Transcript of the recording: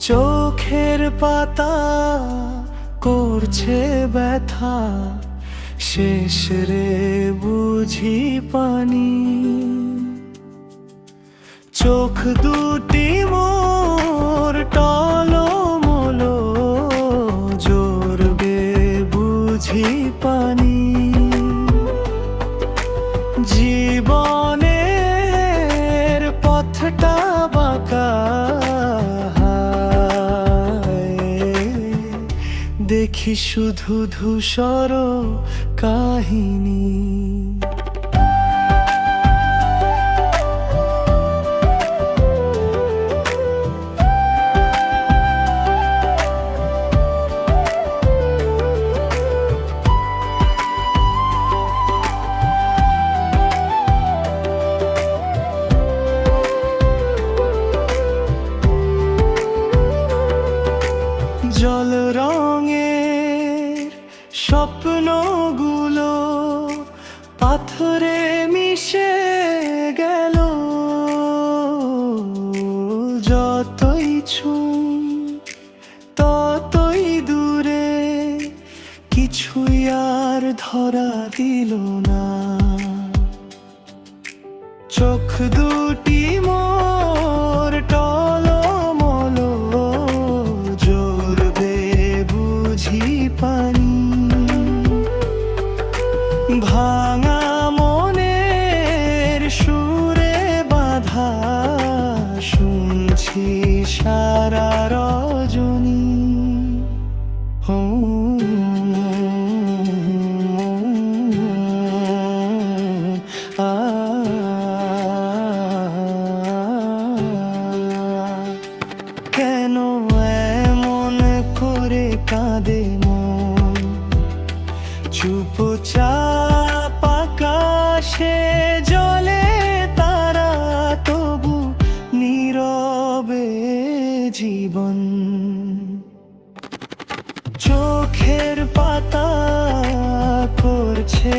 চোখের পাতা করছে ব্যথা। শেষ রে বুঝি পানি। চোখ দুটি মোর টলো মোলো জোরবে বুঝি পানি। জীবন দেখি শুধু ধূসর কাহিনী। জল রঙের স্বপ্নগুলো পাথরে মিশে গেল। যতই ছুঁ ততই দূরে কিছুই আর ধরা দিল না। চোখ দুটি মোর টলমলো জোরবে বুঝি পানি। কাঁদে মন। চুপচাপ আকাশে জলে তারা তবু নীরবে জীবন। চোখের পাতা করছে